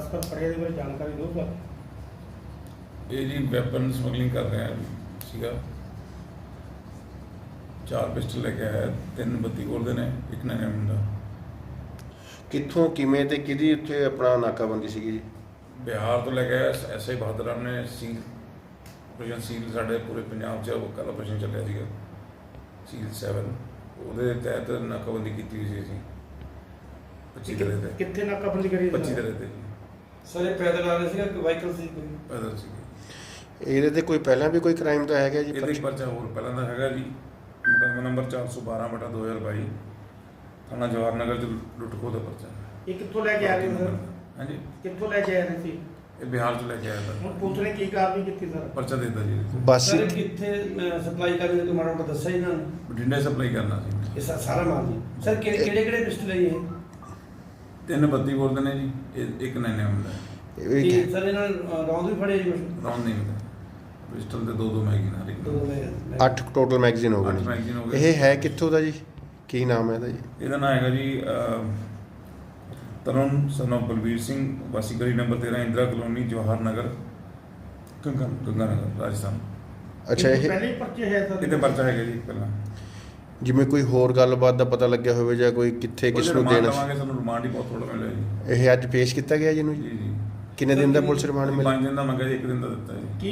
ਗਿਆ ਇਹਦੇ ਬਾਰੇ ਜਾਣਕਾਰੀ ਦਿਓ ਸਰ ਇਹ ਜੀ ਵੈਪਨ ਸਮਗਲਿੰਗ ਕਰ ਰਿਹਾ ਸੀਗਾ। ਚਾਰ ਪਿਸਟਲ ਲੈ ਕੇ ਆਇਆ ਤਿੰਨ 32 ਬੋਲ ਦੇ ਨੇ ਇੱਕ ਨਵੇਂ ਮੁੰਡਾ। ਕਿੱਥੋਂ ਕਿਵੇਂ ਤੇ ਕਿਹਦੀ ਉੱਥੇ ਆਪਣਾ ਨਾਕਾਬੰਦੀ ਸੀਗੀ ਜੀ? ਬਿਹਾਰ ਤੋਂ ਲੈ ਕੇ ਆਇਆ ਬਹਾਦਰ ਨੇ ਸੀਲ ਆਪਰੇਸ਼ਨ ਸੀਲ ਸਾਡੇ ਪੂਰੇ ਪੰਜਾਬ 'ਚ ਉਹ ਕੱਲ ਆਪਰੇਸ਼ਨ ਚੱਲਿਆ ਸੀਗਾ। ਸੀਲ 7 ਉਹਦੇ ਤਹਿਤ ਨਾਕਾਬੰਦੀ ਕੀਤੀ ਹੋਈ ਸੀ ਅਸੀਂ। 25 ਦਰੇ ਤੇ ਕਿੱਥੇ ਨਾਕਾਬੰਦੀ ਕਰੀ 25 ਦਰੇ ਤੇ ਸਰ ਇਹ ਪੈਦਲ ਆ ਰਹੇ ਸੀਗਾ ਕਿ ਵਾਹੀਕਲ ਸੀ ਕੋਈ? ਪੈਦਲ ਸੀਗੇ ਇਹਦੇ ਤੇ ਕੋਈ ਪਹਿਲਾਂ ਵੀ ਕੋਈ ਕ੍ਰਾਈਮ ਤਾਂ ਹੈਗਾ ਜੀ? ਇਹਦੇ ਹੀ ਪਰਚਾ ਹੋਰ ਪਹਿਲਾਂ ਦਾ ਹੈਗਾ ਜੀ। ਮੁਕੱਦਮਾ ਨੰਬਰ 412 ਬਟਾ 2022 ਥਾਣਾ ਜਵਾਹਰ ਨਗਰ ਚ ਲੁੱਟ ਖੋਹ ਦਾ ਪਰਚਾ। ਇਹ ਕਿੱਥੋਂ ਲੈ ਕੇ ਆ ਰਹੇ ਹੋ ਸਰ? ਹਾਂਜੀ। ਕਿੱਥੋਂ ਲੈ ਕੇ ਆ ਰਹੇ ਸੀ ਇਹ ਬਿਹਾਰ ਚ ਲੈ ਕੇ ਆਇਆ ਹੁਣ था ਪੁਲਿਸ ਨੇ ਕੀ ਕਾਰਵਾਈ ਕੀਤੀ ਸਰ? ਪਰਚਾ ਦੇ ਦਿੱਤਾ ਜੀ। ਇਹਦੇ ਤੇ। ਬਸ ਸਰ ਕਿੱਥੇ ਸਪਲਾਈ ਕਰਨ ਕੋਈ ਮਾੜਾ ਮੋਟਾ ਦੱਸਿਆ ਇਹਨਾਂ ਨੇ? ਬਠਿੰਡੇ ਸਪਲਾਈ ਕਰਨਾ ਸੀ। ਇਹ ਸਾ- ਸਾਰਾ ਮਾਲ ਜੀ। ਸਰ ਕਿਹੜੇ ਕਿਹੜੇ ਕਿਹੜੇ ਪਿਸਟਲ ਹੈ ਇਹ? ਤਿੰਨ 32 ਬੋਲਦੇ ਨੇ ਜੀ ਇਹ ਇੱਕ ਨੈਨੇ ਹੁੰਦਾ। ਇਹ ਕੀ ਸਰ ਇਹਨਾਂ ਨੇ ਰੌਂਦ ਵੀ ਫੜੇ ਜੀ ਕੁਛ? ਰੌਂਦ ਨਹੀਂ ਹੁੰਦਾ। ਪਿਸਟਲ ਦੇ ਦੋ ਦੋ ਮੈਗੀ ਨਾਲ। ਇੱਕ ਦੋ ਮੈਂ- ਟੋਟਲ ਮੈਗਜ਼ੀਨ ਹੋ ਅੱਠ ਗਏ ਮੈਗਜ਼ੀਨ ਹੋ ਗਏ ਇਹ ਹੈ ਕਿੱਥੋਂ ਦਾ ਜੀ? ਕੀ ਨਾਮ ਹੈ ਇਹਦਾ ਜੀ? ਇਹਦਾ ਨਾਮ ਹੈਗਾ ਜੀ ਅਹ, ਤਰੁਣ ਸਨ of ਬਲਬੀਰ ਸਿੰਘ ਵਾਸੀ ਗਲੀ ਨੰਬਰ 13 ਇੰਦਰਾ ਕਲੋਨੀ ਜਵਾਹਰ ਨਗਰ ਗੰਗਾ ਗੰਗਾ ਨਗਰ ਰਾਜਸਥਾਨ। ਅੱਛਾ ਇਹ ਪਹਿਲੇ ਪਰਚੇ ਹੈ ਸਰ। ਇਹਦੇ ਪਰਚਾ ਹੈਗਾ ਜੀ ਪਹਿਲਾਂ। ਜਿਵੇਂ ਕੋਈ ਹੋਰ ਗੱਲਬਾਤ ਦਾ ਪਤਾ ਲੱਗਿਆ ਹੋਵੇ ਜਾਂ ਕੋਈ ਕਿੱਥੇ ਕਿਸ ਨੂੰ ਦੇਣਾ ਲਵਾਂਗੇ ਸਾਨੂੰ ਰਿਮਾਂਡ ਹੀ ਬਹੁਤ ਥੋੜਾ ਮਿਲਿਆ ਜੀ। ਇਹ ਅੱਜ ਪੇਸ਼ ਕੀਤਾ ਗਿਆ ਜੀ ਇਹਨੂੰ? ਜੀ ਜੀ। ਕਿੰਨੇ ਦਿਨ ਦਾ ਪੁਲਿਸ ਰਿਮਾਂਡ ਮਿਲਿਆ? ਪੰਜ ਦਿਨ ਦਾ ਮੰਗਿਆ ਜੀ ਇੱਕ ਦਿਨ ਦਾ ਦਿੱਤਾ ਜੀ। ਕੀ